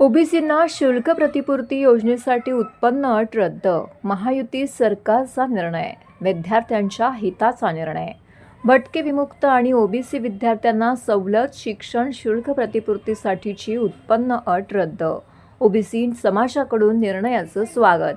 ओबीसींना शुल्क प्रतिपूर्ती योजनेसाठी उत्पन्न अट रद्द. महायुती सरकारचा निर्णय. विद्यार्थ्यांच्या हिताचा निर्णय. भटके विमुक्त आणि ओबीसी विद्यार्थ्यांना सवलत शिक्षण शुल्क प्रतिपूर्तीसाठीची उत्पन्न अट रद्द. ओबीसी समाजाकडून निर्णयाचं स्वागत.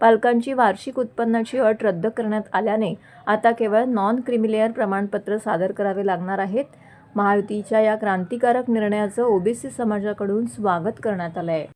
पालकांची वार्षिक उत्पन्नाची अट रद्द करण्यात आल्याने आता केवळ नॉन क्रिमिलेअर प्रमाणपत्र सादर करावे लागणार आहेत. महायुतीच्या या क्रांतिकारक निर्णयाचं ओबीसी समाजाकडून स्वागत करण्यात आलं आहे